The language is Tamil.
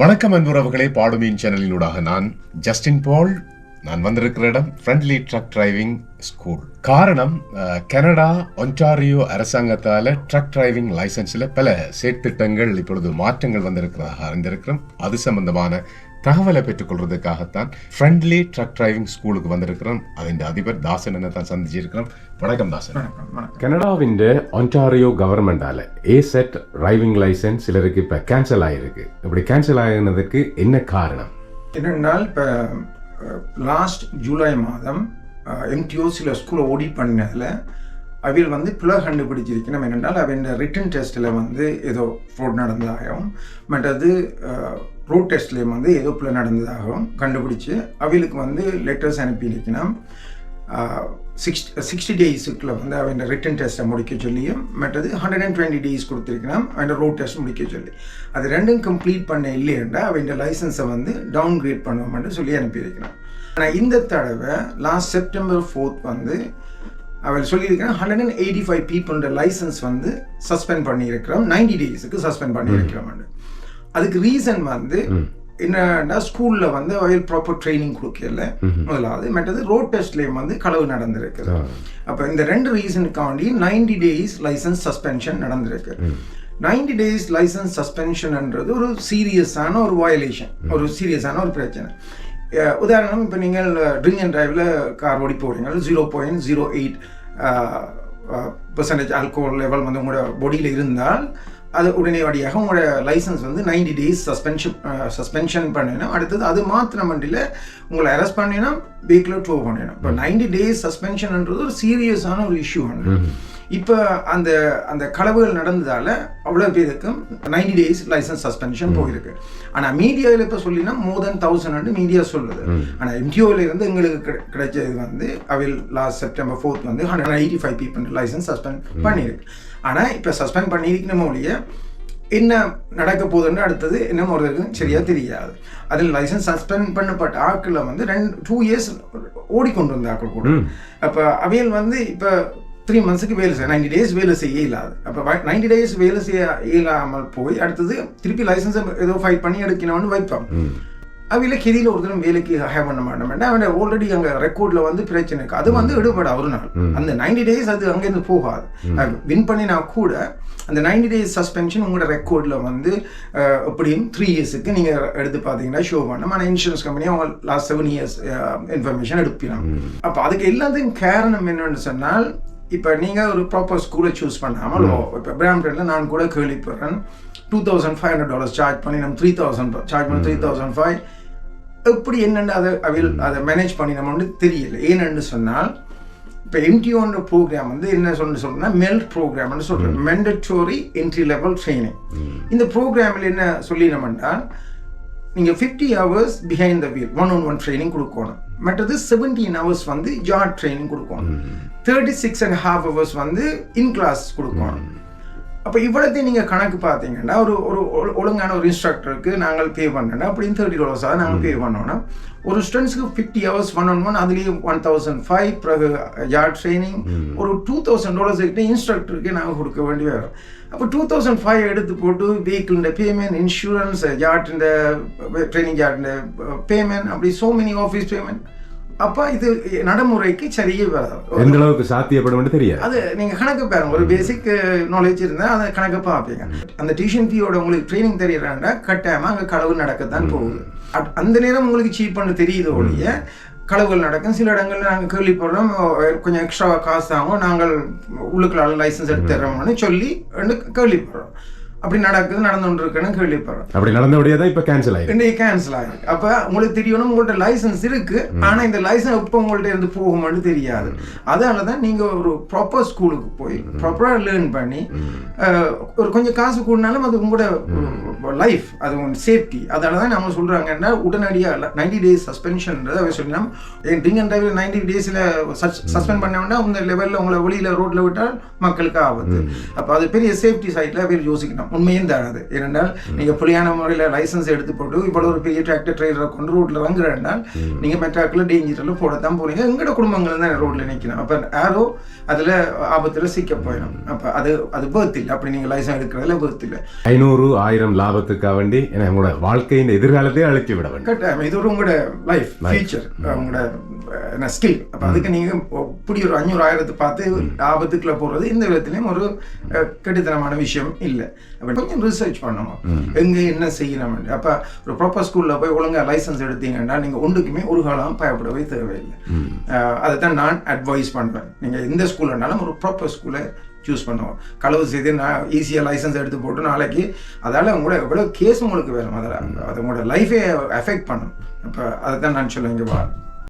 வணக்கம் அன்புறவுகளே பாடுமீன் சேனலினூடாக நான் ஜஸ்டின் பால். நான் வந்திருக்கிற இடம் ஃப்ரெண்ட்லி ட்ரக் டிரைவிங் ஸ்கூல் காரணம் கனடா ஒன்டாரியோ அரசாங்கத்தால் ட்ரக் டிரைவிங் லைசன்ஸில் பல செயற்திட்டங்கள் இப்பொழுது மாற்றங்கள் வந்திருக்கிறதாக அறிந்திருக்கிறோம். அது சம்பந்தமான தகவலை பெற்றுக்கொள்றதுக்காகத்தான் ஃப்ரெண்ட்லி ட்ரக் டிரைவிங் ஸ்கூலுக்கு வந்திருக்கிறோம். அதன் அதிபர் தாசன் என்ன தான் சந்திச்சிருக்கிறோம். வணக்கம் தாசன். கனடாவின் ஒன்டாரியோ கவர்மெண்டால ஏ செட் டிரைவிங் லைசன்ஸ் சிலருக்கு இப்போ கேன்சல் ஆகிருக்கு இப்படி கேன்சல் ஆகினதுக்கு என்ன காரணம்? என்னென்னால் இப்போ லாஸ்ட் ஜூலை மாதம் எம்டிஓ சில ஸ்கூலை ஓடிட் பண்ணினதில் அவையில் வந்து பிழை கண்டுபிடிச்சிருக்கணும் என்னென்றால் அவன் ரிட்டன் டெஸ்ட்டில் வந்து ஏதோ ஃப்ரோட் நடந்ததாகவும் மற்றது ரோட் டெஸ்ட்லேயும் வந்து ஏதோ பிள்ளை நடந்ததாகவும் கண்டுபிடிச்சி அவளுக்கு வந்து லெட்டர்ஸ் அனுப்பியிருக்கணும். சிக்ஸ்ட் சிக்ஸ்டி டேஸுக்குள்ள வந்து அவன் ரிட்டன் டெஸ்ட்டை முடிக்க சொல்லியும் மற்றது ஹண்ட்ரட் அண்ட் டுவெண்ட்டி டேஸ் கொடுத்துருக்கணும் அவன் ரோட் டெஸ்ட் முடிக்க சொல்லி. அது ரெண்டும் கம்ப்ளீட் பண்ண இல்லையென்றா அவன் லைசன்ஸை வந்து டவுன் கிரேட் பண்ணுவோம்னு சொல்லி அனுப்பியிருக்கிறான் ஆனால் இந்த தடவை லாஸ்ட் செப்டம்பர் ஃபோர்த் வந்து அவர் சொல்லியிருக்கிறேன் ஹண்ட்ரட் அண்ட் எயிட்டி ஃபைவ் பீப்புளோட லைசன்ஸ் வந்து சஸ்பெண்ட் பண்ணியிருக்கிறோம். நைன்டி டேஸுக்கு சஸ்பெண்ட் பண்ணியிருக்கிறோம் அதுக்கு ரீசன் வந்து என்னன்னா ஸ்கூல்ல வந்து அவையில் ப்ராப்பர் ட்ரைனிங் கொடுக்கல. முதலாவது மற்றது ரோட் டெஸ்ட்லேயும் வந்து களவு நடந்திருக்கு. அப்போ இந்த ரெண்டு ரீசனுக்காண்டி நைன்டி டேஸ் லைசன்ஸ் சஸ்பென்ஷன் நடந்திருக்கு. நைன்டி டேஸ் லைசன்ஸ் சஸ்பென்ஷன்ன்றது ஒரு சீரியஸான ஒரு வயலேஷன் ஒரு சீரியஸான ஒரு பிரச்சனை. உதாரணம் இப்போ நீங்கள் ட்ரிங்க் அண்ட் ட்ரைவில் கார் ஓடி போகிறீங்க zero point zero eight percentage alcohol level வந்து உங்களோட பாடியில் இருந்தால் அது உடனடியாக உங்களோட லைசன்ஸ் வந்து நைன்டி டேஸ் சஸ்பென்ஷன் சஸ்பென்ஷன் பண்ணினோம் அடுத்தது அது மாத்திரம் வண்டியில் உங்களை அரெஸ்ட் பண்ணினா வெஹிக்கிள் டோ பண்ணிடணும். இப்போ நைன்டி டேஸ் சஸ்பென்ஷன்ன்றது ஒரு சீரியஸான ஒரு இஷ்யூ ஒன்று இப்போ அந்த அந்த களவுகள் நடந்ததால அவ்வளோ பேருக்கும் நைன்டி டேஸ் லைசன்ஸ் சஸ்பென்ஷன் போயிருக்கு. ஆனால் மீடியாவில் இப்போ சொல்லினா மோர் தென் தௌசண்ட் மீடியா சொல்லுது. ஆனால் எம்டிஓவில் இருந்து எங்களுக்கு கிடை- கிடைச்சது வந்து அவில் லாஸ்ட் செப்டம்பர் ஃபோர்த் வந்து hundred eighty five people license suspend பண்ணியிருக்கு ஆனால் இப்போ சஸ்பெண்ட் பண்ணியிருக்கணுமோ ஒழிய என்ன நடக்க போகுதுன்னு அடுத்தது என்ன ஒருத்தருக்கும் சரியா தெரியாது. அதில் லைசன்ஸ் சஸ்பெண்ட் பண்ணப்பட்ட ஆட்களை வந்து ரெண்டு டூ இயர்ஸ் ஓடிக்கொண்டு வந்த ஆட்கள் கூட. அப்போ அவையில் வந்து இப்போ த்ரீ மந்த்ஸுக்கு வேலை செய்ய நைன்டி டேஸ் வேலை செய்ய இயலாது அப்போ நைன்டி டேஸ் வேலை செய்ய இயலாமல் போய் அடுத்தது திருப்பி லைசன்ஸை ஏதோ ஃபைட் பண்ணி எடுக்கணும்னு வைப்பான் அவையில கெதியில் ஒரு தரம் வேலைக்கு ஹேவ் பண்ண மாட்டோம் அவன் ஆல்ரெடி அங்கே ரெக்கார்டில் வந்து பிரச்சனை இருக்கு அது வந்து எடுபட ஒரு நாள். அந்த நைன்டி டேஸ் அது அங்கேருந்து போகாது. வின் பண்ணினா கூட அந்த நைன்டி டேஸ் சஸ்பென்ஷன் உங்களோட ரெக்கார்டில் வந்து எப்படியும் த்ரீ இயர்ஸுக்கு நீங்கள் எடுத்து பார்த்தீங்கன்னா ஷோ பண்ணணும் ஆனால் இன்சூரன்ஸ் கம்பெனி அவங்க லாஸ்ட் செவன் இயர்ஸ் இன்ஃபர்மேஷன் எடுப்பினாங்க. அப்போ அதுக்கு எல்லாத்துக்கும் காரணம் என்னன்னு சொன்னால் இப்போ நீங்கள் ஒரு ப்ராப்பர் ஸ்கூலை சூஸ் பண்ணாமல் இப்போ பிராம்டனில் நான் கூட கேள்விப்படுறேன். Two thousand five hundred dollars charge பண்ணி நம்ம த்ரீ தௌசண்ட் சார்ஜ் பண்ணி த்ரீ தௌசண்ட் ஃபைவ் எப்படி என்னென்னு அதை அவையில் அதை மேனேஜ் பண்ணி நம்ம வந்து தெரியல. ஏன்னு சொன்னால் இப்போ எம்டிஓன்ற ப்ரோக்ராம் வந்து என்ன சொல்லி சொல்றேன்னா மெல்ட் ப்ரோக்ராம்னு சொல்கிறேன் மெண்டட்டோரி என்ட்ரி லெவல் ட்ரைனிங் இந்த ப்ரோக்ராமில் என்ன சொல்லினோம்னா நீங்கள் fifty hours behind the wheel one one one training கொடுக்கணும். மற்றது செவன்டீன் ஹவர்ஸ் வந்து ஜாட் ட்ரைனிங் கொடுக்கணும். Thirty six and half hours வந்து இன் கிளாஸ் கொடுக்கணும். அப்போ இவ்வளோத்தையும் நீங்கள் கணக்கு பார்த்தீங்கன்னா ஒரு ஒரு ஒழுங்கான ஒரு இன்ஸ்ட்ரக்டருக்கு நாங்கள் பே பண்ணணும் அப்படின்னு தேர்ட்டி டாலர்ஸாக நாங்கள் பே பண்ணோன்னா ஒரு ஸ்டூடெண்ட்ஸ்க்கு fifty hours one one one அதுலேயே ஒன் தௌசண்ட் ஃபைவ் பிறகு யார் ட்ரைனிங் ஒரு டூ தௌசண்ட் டாலர்ஸ் கிட்ட இன்ஸ்ட்ரக்டருக்கு நாங்கள் கொடுக்க வேண்டிய வரும் அப்போ டூ தௌசண்ட் ஃபைவ் எடுத்து போட்டு வெஹிக்கிளின் பேமெண்ட் இன்சூரன்ஸ் யார்டின் ட்ரைனிங் யார்டின் பேமெண்ட் அப்படி சோ மெனி ஆஃபீஸ் பேமெண்ட் அப்போ இது நடைமுறைக்கு சரியே எந்த அளவுக்கு சாத்தியப்படும் தெரியாது. அது நீங்க கணக்கு பாருங்க. ஒரு பேசிக் நாலேஜ் இருந்தா அதை கணக்கு பார்ப்பீங்க. அந்த டியூஷன் ஃபீயோட உங்களுக்கு ட்ரைனிங் தெரியறாண்டா கட்டாயமா அங்க களவு நடக்கத்தான் போகுது. அந்த நேரம் உங்களுக்கு சீப் பண்ண தெரியுது ஒழிய களவுகள் நடக்கும். சில இடங்கள்ல நாங்கள் கேள்விப்படுறோம். கொஞ்சம் எக்ஸ்ட்ரா காசு ஆகும். நாங்கள் உள்ளுக்குள்ள லைசன்ஸ் எடுத்து தர்றோம்னு சொல்லி கேள்விப்படுறோம். அப்படி நடக்குது நடந்து இருக்குன்னு கேள்விப்படுறோம். அப்படி நடந்தபடியே தான் இப்போ கேன்சல் ஆயிருக்கு. இன்னைக்கு கேன்சல் ஆயிருக்கு. அப்ப உங்களுக்கு தெரியணும் உங்கள்ட்ட லைசன்ஸ் இருக்கு. ஆனா இந்த லைசன்ஸ் எப்போ உங்கள்ட்ட இருந்து போகும்னு தெரியாது. அதனால தான் நீங்க ஒரு ப்ராப்பர் ஸ்கூலுக்கு போய் ப்ராப்பரா லேர்ன் பண்ணி ஒரு கொஞ்சம் காசு கூடினாலும் அது உங்களோட லைஃப் அது உங்க சேஃப்டி அதனால தான் நம்ம சொல்றாங்கன்னா உடனடியா நைன்டி டேஸ் சஸ்பென்ஷன்ன்றதை அவர் சொல்லினா என் ட்ரிங்க் அண்ட் டிரைவர் நைன்டி டேஸ்ல சஸ்பெண்ட் பண்ணோம்னா உங்க லெவல்ல உங்களை வெளியில ரோட்ல விட்டால் மக்களுக்கு ஆபத்து. அப்ப அது பெரிய சேஃப்டி சைட்ல பேர் யோசிக்கணும். உண்மையும் தான் அது ஏனென்றால் நீங்கள் புலியான முறையில் லைசன்ஸ் எடுத்து போட்டு இப்போ ஒரு பெரிய டிராக்டர் ட்ரெயிலரை கொண்டு ரோட்டில் இறங்குறேன்னால் நீங்கள் மெட்ராக்கில் டேஞ்சரில் போடத்தான் போறீங்க. எங்களோட குடும்பங்கள் தான் ரோட்டில் நிற்கணும் அப்போ யாரோ அதில் ஆபத்தில் சிக்க போயிடும். அப்போ அது அது பேர்த் இல்லை. அப்படி நீங்கள் லைசன்ஸ் எடுக்கிறதுல பேர்த் இல்லை. ஐநூறு ஆயிரம் லாபத்துக்காக வேண்டி உங்களோட வாழ்க்கையின் எதிர்காலத்தை அழைச்சி விட வேண்டும். கட்டாயம். இது ஒரு உங்களோட லைஃப் ஃபியூச்சர் உங்களோட ஸ்கில் அப்போ அதுக்கு நீங்கள் இப்படி ஒரு அஞ்சூறு ஆயிரத்தை பார்த்து ஆபத்துக்குள்ள போகிறது இந்த விதத்துலையும் ஒரு கெடுத்தனமான விஷயம் இல்லை. அப்போ கொஞ்சம் ரிசர்ச் பண்ணணும். எங்கே என்ன செய்யணும்? அப்போ ஒரு ப்ராப்பர் ஸ்கூலில் போய் ஒழுங்கா லைசன்ஸ் எடுத்தீங்கன்னா நீங்கள் ஒன்றுக்குமே ஒரு காலம் பயப்படவே தேவையில்லை. அஹ், அதை தான் நான் அட்வைஸ் பண்ணுவேன் நீங்கள் எந்த ஸ்கூல்னாலும் ஒரு ப்ராப்பர் ஸ்கூலை சூஸ் பண்ணுவோம் களவு செய்து நான் ஈஸியாக லைசன்ஸ் எடுத்து போட்டு நாளைக்கு அதால் உங்களோட எவ்வளோ கேஸ் உங்களுக்கு வேணும். அதில் அது உங்களோட லைஃபே அஃபெக்ட் பண்ணும். அப்போ அதை தான் நான் சொல்லுவேன் இங்கே